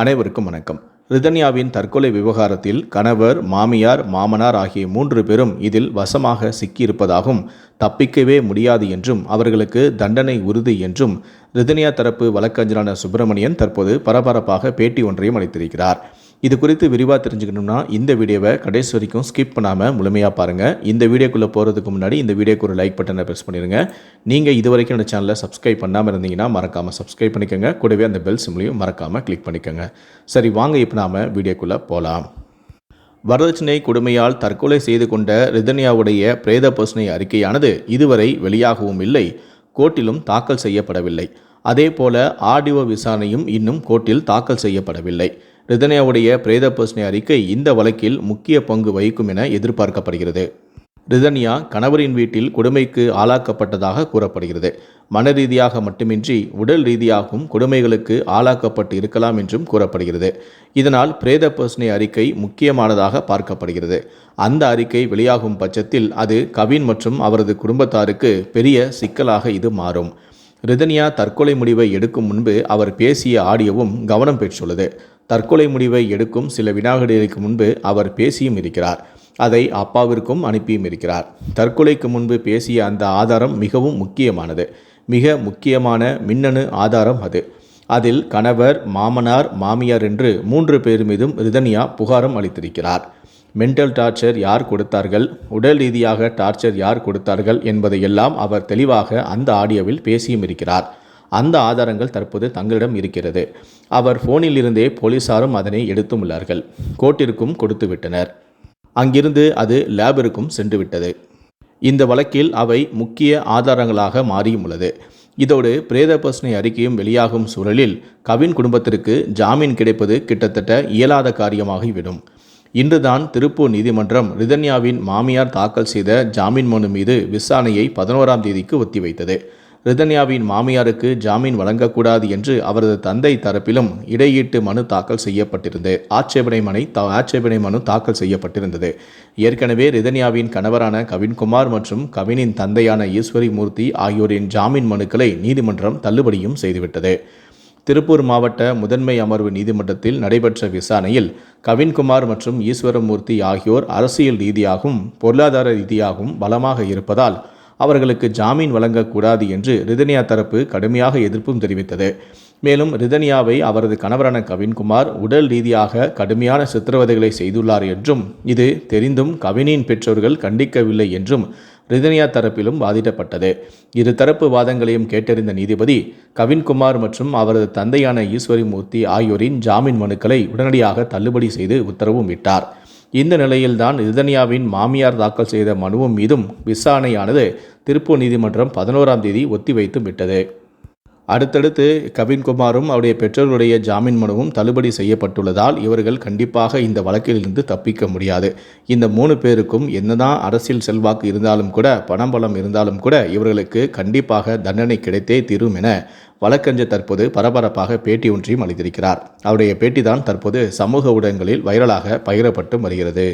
அனைவருக்கும் வணக்கம். ரிதன்யாவின் தற்கொலை விவகாரத்தில் கணவர் மாமியார் மாமனார் ஆகிய மூன்று பேரும் இதில் வசமாக சிக்கியிருப்பதாகவும் தப்பிக்கவே முடியாது என்றும் அவர்களுக்கு தண்டனை உறுதி என்றும் ரிதன்யா தரப்பு வழக்கறிஞரான சுப்பிரமணியன் தற்போது பரபரப்பாக பேட்டி ஒன்றையும் அளித்திருக்கிறார். இது குறித்து விரிவாக தெரிஞ்சுக்கணும்னா இந்த வீடியோவை கடைசி வரைக்கும் ஸ்கிப் பண்ணாமல் முழுமையாக பாருங்கள் இந்த வீடியோக்குள்ளே போகிறதுக்கு முன்னாடி இந்த வீடியோக்கு ஒரு லைக் பட்டனை ப்ரெஸ் பண்ணிடுங்க நீங்கள் இது வரைக்கும் இந்த சேனலை சப்ஸ்கிரைப் பண்ணாமல் இருந்தீங்கன்னா மறக்காமல் சப்ஸ்கிரைப் பண்ணிக்கோங்க. கூடவே அந்த பெல் சிம்லையும் மறக்காமல் கிளிக் பண்ணிக்கோங்க. சரி வாங்க இப்போ நாம் வீடியோக்குள்ளே போகலாம் வரதட்சணை கொடுமையால் தற்கொலை செய்து கொண்ட ரிதன்யாவுடைய பிரேத பர்சனை அறிக்கையானது இதுவரை வெளியாகவும் இல்லை. கோர்ட்டிலும் தாக்கல் செய்யப்படவில்லை. அதேபோல ஆடியோ விசாரணையும் இன்னும் கோர்ட்டில் தாக்கல் செய்யப்படவில்லை. ரிதன்யாவுடைய பிரேத பர்சனை அறிக்கை இந்த வழக்கில் முக்கிய பங்கு வகிக்கும் என எதிர்பார்க்கப்படுகிறது. ரிதன்யா கணவரின் வீட்டில் கொடுமைக்கு ஆளாக்கப்பட்டதாக கூறப்படுகிறது. மன ரீதியாக மட்டுமின்றி உடல் ரீதியாகவும் கொடுமைகளுக்கு ஆளாக்கப்பட்டு இருக்கலாம் என்றும் கூறப்படுகிறது. இதனால் பிரேத பர்சனை அறிக்கை முக்கியமானதாக பார்க்கப்படுகிறது. அந்த அறிக்கை வெளியாகும் பட்சத்தில் அது கவின் மற்றும் அவரது குடும்பத்தாருக்கு பெரிய சிக்கலாக இது மாறும். ரிதனியா தற்கொலை முடிவை எடுக்கும் முன்பு அவர் பேசிய ஆடியோவும் கவனம் பெற்றுள்ளது. தற்கொலை முடிவை எடுக்கும் சில வினாடிகளுக்கு முன்பு அவர் பேசியும் இருக்கிறார். அதை அப்பாவிற்கும் அனுப்பியும் இருக்கிறார். தற்கொலைக்கு முன்பு பேசிய அந்த ஆதாரம் மிகவும் முக்கியமானது. மிக முக்கியமான மின்னணு ஆதாரம் அது. அதில் கணவர் மாமனார் மாமியார் என்று மூன்று பேர் மீதும் ரிதனியா புகாரம் அளித்திருக்கிறார். மென்டல் டார்ச்சர் யார் கொடுத்தார்கள்? உடல் ரீதியாக டார்ச்சர் யார் கொடுத்தார்கள்? என்பதையெல்லாம் அவர் தெளிவாக அந்த ஆடியோவில் பேசியும் இருக்கிறார். அந்த ஆதாரங்கள் தற்போது தங்களிடம் இருக்கிறது. அவர் ஃபோனிலிருந்தே போலீசாரும் அதனை எடுத்தும் உள்ளார்கள். கோர்ட்டிற்கும் கொடுத்து விட்டனர். அங்கிருந்து அது லேபிற்கும் சென்றுவிட்டது இந்த வழக்கில் அவை முக்கிய ஆதாரங்களாக மாறியும் உள்ளது. இதோடு பிரேத பர்சனை அறிக்கையும் வெளியாகும் சூழலில் கவின் குடும்பத்திற்கு ஜாமீன் கிடைப்பது கிட்டத்தட்ட இயலாத காரியமாகிவிடும். இன்றுதான் திருப்பூர் நீதிமன்றம் ரிதன்யாவின் மாமியார் தாக்கல் செய்த ஜாமீன் மனு மீது விசாரணையை பதினோராம் தேதிக்கு ஒத்திவைத்தது. ரிதன்யாவின் மாமியாருக்கு ஜாமீன் வழங்கக்கூடாது என்று அவரது தந்தை தரப்பிலும் இடையீட்டு மனு தாக்கல் செய்யப்பட்டிருந்தது ஆட்சேபனை மனை ஆட்சேபனை மனு தாக்கல் செய்யப்பட்டிருந்தது. ஏற்கனவே ரிதன்யாவின் கணவரான கவின்குமார் மற்றும் கவினின் தந்தையான ஈஸ்வரி மூர்த்தி ஆகியோரின் ஜாமீன் மனுக்களை நீதிமன்றம் தள்ளுபடியும் செய்துவிட்டது. திருப்பூர் மாவட்ட முதன்மை அமர்வு நீதிமன்றத்தில் நடைபெற்ற விசாரணையில் கவின்குமார் மற்றும் ஈஸ்வரமூர்த்தி ஆகியோர் அரசியல் ரீதியாகவும் பொருளாதார ரீதியாகவும் பலமாக இருப்பதால் அவர்களுக்கு ஜாமீன் வழங்கக்கூடாது என்று ரிதனியா தரப்பு கடுமையாக எதிர்ப்பும் தெரிவித்தது. மேலும் ரிதனியாவை அவரது கணவரான கவின்குமார் உடல் ரீதியாக கடுமையான சித்திரவதைகளை செய்துள்ளார் என்றும் இது தெரிந்தும் கவினின் பெற்றோர்கள் கண்டிக்கவில்லை என்றும் ரிதனியா தரப்பிலும் வாதிடப்பட்டது. இரு தரப்பு வாதங்களையும் கேட்டறிந்த நீதிபதி கவின்குமார் மற்றும் அவரது தந்தையான ஈஸ்வரி மூர்த்தி ஆகியோரின் ஜாமீன் மனுக்களை உடனடியாக தள்ளுபடி செய்து உத்தரவும் இட்டார். இந்த நிலையில்தான் ரிதனியாவின் மாமியார் தாக்கல் செய்த மனுவும் மீதும் விசாரணையானது திருப்பூர் நீதிமன்றம் பதினோராம் தேதி ஒத்திவைத்து விட்டது. அடுத்தடுத்து கவின்குமாரும் அவருடைய பெற்றோருடைய ஜாமீன் மனுவும் தள்ளுபடி செய்யப்பட்டுள்ளதால் இவர்கள் கண்டிப்பாக இந்த வழக்கிலிருந்து தப்பிக்க முடியாது. இந்த மூணு பேருக்கும் என்னதான் அரசியல் செல்வாக்கு இருந்தாலும் கூட பணம் பலம் இருந்தாலும் கூட இவர்களுக்கு கண்டிப்பாக தண்டனை கிடைத்தே தீரும் என வழக்கறிஞர் தற்போது பரபரப்பாக பேட்டி ஒன்றையும் அளித்திருக்கிறார். அவருடைய பேட்டி தான் தற்போது சமூக ஊடகங்களில் வைரலாக பகிரப்பட்டு வருகிறது.